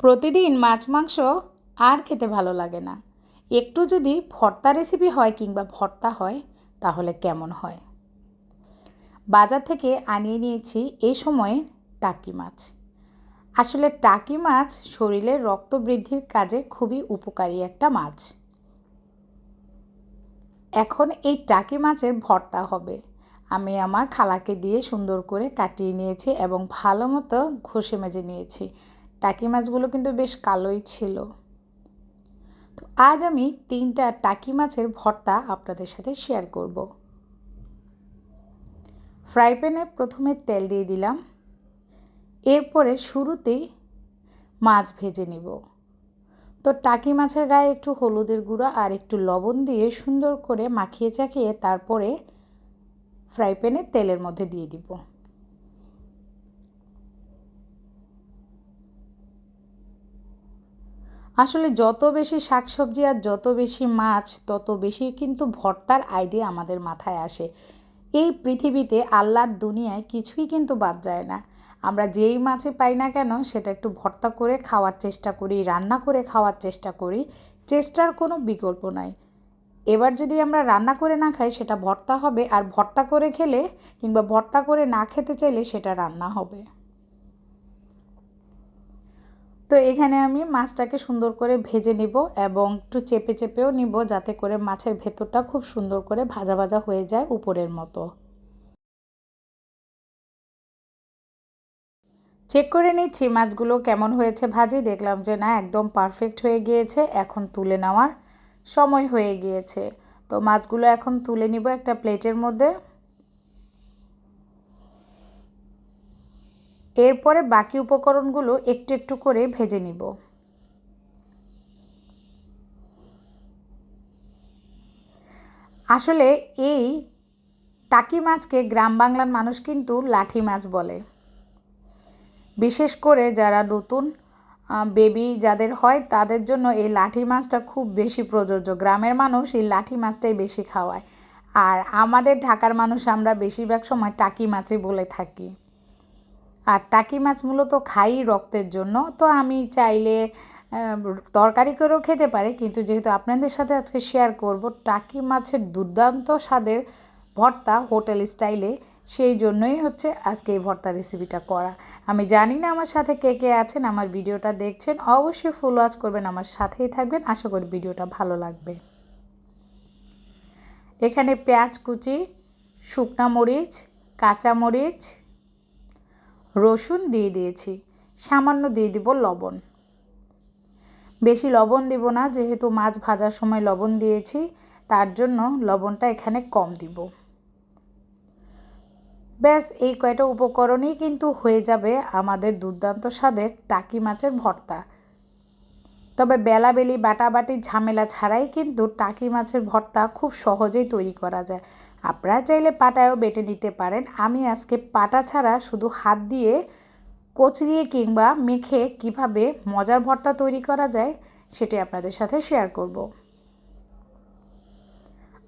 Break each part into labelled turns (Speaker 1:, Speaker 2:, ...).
Speaker 1: প্রতিদিন মাছ মাংস আর খেতে ভালো লাগে না। একটু যদি ভর্তা রেসিপি হয় কিংবা ভর্তা হয়, তাহলে কেমন হয়? বাজার থেকে আনিয়ে নিয়েছি এই সময়ে টাকি মাছ। আসলে টাকি মাছ শরীরের রক্ত বৃদ্ধির কাজে খুবই উপকারী একটা মাছ। এখন এই টাকি মাছের ভর্তা হবে। আমি আমার খালাকে দিয়ে সুন্দর করে কাটিয়ে নিয়েছি এবং ভালো মতো ঘষে মেজে নিয়েছি। টাকি মাছগুলো কিন্তু বেশ কালোই ছিল। তো আজ আমি তিনটা টাকি মাছের ভর্তা আপনাদের সাথে শেয়ার করব। ফ্রাই প্যানে প্রথমে তেল দিয়ে দিলাম। এরপরে শুরুতেই মাছ ভেজে নিব। তো টাকি মাছের গায়ে একটু হলুদের গুঁড়া আর একটু লবণ দিয়ে সুন্দর করে মাখিয়ে চাখিয়ে তারপরে ফ্রাই প্যানে তেলের মধ্যে দিয়ে দিব। আসলে যত বেশি শাকসবজি আর যত বেশি মাছ, তত বেশি কিন্তু ভর্তার আইডিয়া আমাদের মাথায় আসে। এই পৃথিবীতে আল্লাহর দুনিয়ায় কিছুই কিন্তু বাদ যায় না। আমরা যেই মাছে পাই না কেন, সেটা একটু ভর্তা করে খাওয়ার চেষ্টা করি, রান্না করে খাওয়ার চেষ্টা করি, চেষ্টার কোনো বিকল্প নাই। এবার যদি আমরা রান্না করে না খাই, সেটা ভর্তা হবে, আর ভর্তা করে খেলে কিংবা ভর্তা করে না খেতে চাইলে সেটা রান্না হবে। তো এখানে আমি মাছটাকে সুন্দর করে ভেজে নিব এবং একটু চেপে চেপেও নিব যাতে করে মাছের ভেতরটা খুব সুন্দর করে ভাজা ভাজা হয়ে যায় উপরের মতো। চেক করে নিচ্ছি মাছগুলো কেমন হয়েছে ভাজি। দেখলাম যে না, একদম পারফেক্ট হয়ে গিয়েছে, এখন তুলে নেওয়ার সময় হয়ে গিয়েছে। তো মাছগুলো এখন তুলে নিব একটা প্লেটের মধ্যে। এরপরে বাকি উপকরণগুলো একটু একটু করে ভেজে নিব। আসলে এই টাকি মাছকে গ্রাম বাংলার মানুষ কিন্তু লাঠি মাছ বলে। বিশেষ করে যারা নতুন বেবি যাদের হয় তাদের জন্য এই লাঠি মাছটা খুব বেশি প্রযোজ্য। গ্রামের মানুষ এই লাঠি মাছটাই বেশি খাওয়ায়। আর আমাদের ঢাকার মানুষ আমরা বেশিরভাগ সময় টাকি মাছই বলে থাকি। আর টাকি মাছ মূলত খাই রক্তের জন্য, তো আমি চাইলে তরকারি করেও খেতে পারে, কিন্তু যেহেতু আপনাদের সাথে আজকে শেয়ার করব, টাকি মাছের দুর্দান্ত স্বাদের ভর্তা হোটেল স্টাইলে, সেই জন্যই হচ্ছে আজকে এই ভর্তা রেসিপিটা করা। আমি জানি না আমার সাথে কে কে আছেন, আমার ভিডিওটা দেখছেন, অবশ্যই ফুল ওয়াচ করবেন, আমার সাথেই থাকবেন, আশা করি ভিডিওটা ভালো লাগবে। এখানে পেঁয়াজ কুচি, শুকনা মরিচ, কাঁচা মরিচ রসুন দিয়ে দিয়েছি, সামান্য দিয়ে দিব লবণ। বেশি লবণ দিব না, যেহেতু মাছ ভাজার সময় লবণ দিয়েছি, তার জন্য লবণটা এখানে কম দিব। ব্যাস, এই কয়টা উপকরণেই কিন্তু হয়ে যাবে আমাদের দুর্দান্ত স্বাদের টাকি মাছের ভর্তা। তবে বেলাবেলি, বাটাবাটি, ঝামেলা ছাড়াই কিন্তু টাকি মাছের ভর্তা খুব সহজেই তৈরি করা যায়। আপনারা চাইলে পাটায়ও বেটে নিতে পারেন। আমি আজকে পাটা ছাড়া শুধু হাত দিয়ে কচলিয়ে কিংবা মেখে কীভাবে মজার ভর্তা তৈরি করা যায় সেটি আপনাদের সাথে শেয়ার করব।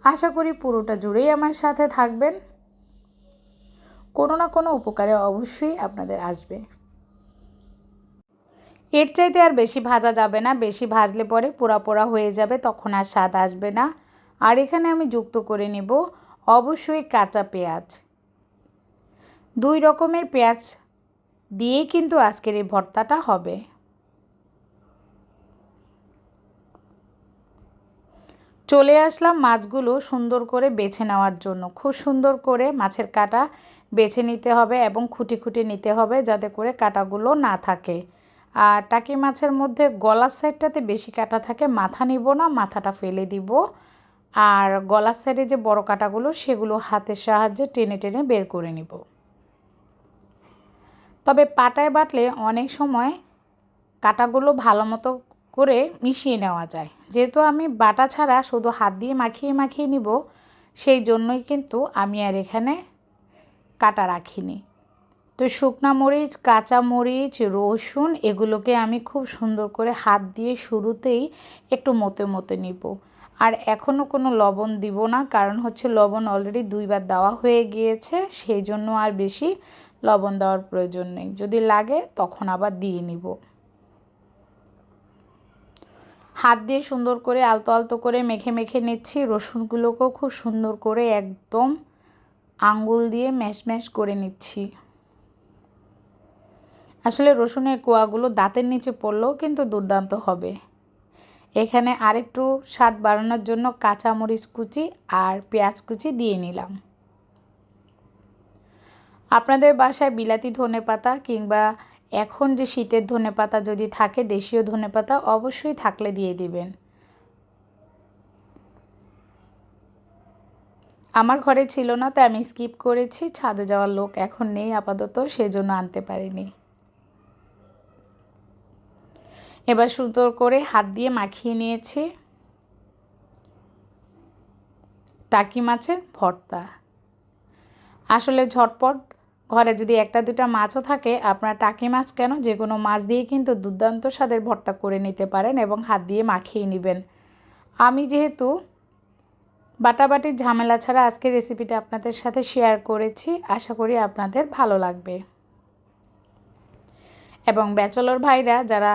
Speaker 1: আশা করি পুরোটা জুড়েই আমার সাথে থাকবেন। কোনো না কোনো উপকারে অবশ্যই আপনাদের আসবে। এর চাইতে আর বেশি ভাজা যাবে না। বেশি ভাজলে পরে পোড়া পোড়া হয়ে যাবে, তখন আর স্বাদ আসবে না। আর এখানে আমি যুক্ত করে নেব অবশ্যই কাঁচা পেঁয়াজ। দুই রকমের পেঁয়াজ দিয়েই কিন্তু আজকের এই ভর্তাটা হবে। চলে আসলাম মাছগুলো সুন্দর করে বেছে নেওয়ার জন্য। খুব সুন্দর করে মাছের কাটা বেছে নিতে হবে এবং খুঁটি খুঁটি নিতে হবে যাতে করে কাটাগুলো না থাকে। আর টাকি মাছের মধ্যে গলার সাইডটাতে বেশি কাটা থাকে, মাথা নিব না, মাথাটা ফেলে দিব। আর গলার সাইডে যে বড় কাটাগুলো, সেগুলো হাতের সাহায্যে টেনে টেনে বের করে নিব। তবে পাটায় বাটলে অনেক সময় কাটাগুলো ভালো মতো করে মিশিয়ে নেওয়া যায়। যেহেতু আমি বাটা ছাড়া শুধু হাত দিয়ে মাখিয়ে মাখিয়ে নিব, সেই জন্যই কিন্তু আমি আর এখানে কাটা রাখিনি। তো শুকনা মরিচ, কাঁচা মরিচ, রসুন, এগুলোকে আমি খুব সুন্দর করে হাত দিয়ে শুরুতেই একটু মতে মতে নিব। আর এখনও কোনো লবণ দিব না, কারণ হচ্ছে লবণ অলরেডি দুইবার দেওয়া হয়ে গিয়েছে, সেই জন্য আর বেশি লবণ দেওয়ার প্রয়োজন নেই। যদি লাগে তখন আবার দিয়ে নিব। হাত দিয়ে সুন্দর করে আলতো আলতো করে মেখে মেখে নিচ্ছি। রসুনগুলোকেও খুব সুন্দর করে একদম আঙ্গুল দিয়ে ম্যাশ ম্যাশ করে নিচ্ছি। আসলে রসুনের কোয়াগুলো দাঁতের নিচে পড়লেও কিন্তু দুর্দান্ত হবে। এখানে আরেকটু স্বাদ বাড়ানোর জন্য কাঁচামরিচ কুচি আর পেঁয়াজ কুচি দিয়ে নিলাম। আপনাদের বাসায় বিলাতি ধনে পাতা কিংবা এখন যে শীতের ধনে পাতা যদি থাকে, দেশীয় ধনে পাতা অবশ্যই থাকলে দিয়ে দিবেন। আমার ঘরে ছিল না, তাই আমি স্কিপ করেছি, ছাদে যাওয়ার লোক এখন নেই আপাতত, সেজন্য আনতে পারিনি। এবার সুন্দর করে হাত দিয়ে মাখিয়ে নিয়েছি। টাকি মাছের ভর্তা। আসলে ঝটপট ঘরে যদি একটা দুটা মাছও থাকে, আপনার টাকি মাছ কেন? যে কোনো মাছ দিয়ে কিন্তু দুর্দান্ত স্বাদের ভর্তা করে নিতে পারেন এবং হাত দিয়ে মাখিয়ে নেবেন। আমি যেহেতু বাটাবাটির ঝামেলা ছাড়া আজকে রেসিপিটা আপনাদের সাথে শেয়ার করেছি, আশা করি আপনাদের ভালো লাগবে। এবং ব্যাচলর ভাইরা যারা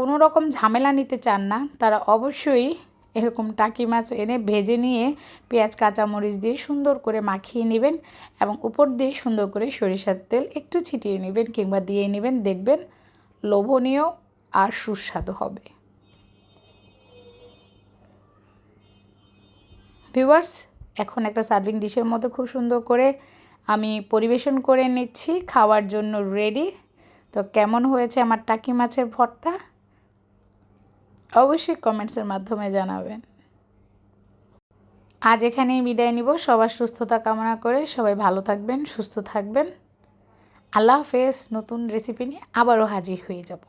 Speaker 1: কোনো রকম ঝামেলা নিতে চান না, তারা অবশ্যই এরকম টাকি মাছ এনে ভেজে নিয়ে পেঁয়াজ, কাঁচামরিচ দিয়ে সুন্দর করে মাখিয়ে নেবেন এবং উপর দিয়ে সুন্দর করে সরিষার তেল একটু ছিটিয়ে নেবেন কিংবা দিয়ে নেবেন। দেখবেন লোভনীয় আর সুস্বাদু হবে। ভিউয়ার্স, এখন একটা সার্ভিং ডিশের মতো খুব সুন্দর করে আমি পরিবেশন করে নিচ্ছি, খাওয়ার জন্য রেডি। তো কেমন হয়েছে আমার টাকি মাছের ভর্তা? অবশ্যই কমেন্টসের মাধ্যমে জানাবেন। আজ এখানেই বিদায় নিব। সবার সুস্থতা কামনা করে সবাই ভালো থাকবেন, সুস্থ থাকবেন। আল্লাহ হাফেজ। নতুন রেসিপি নিয়ে আবারও হাজির হয়ে যাব।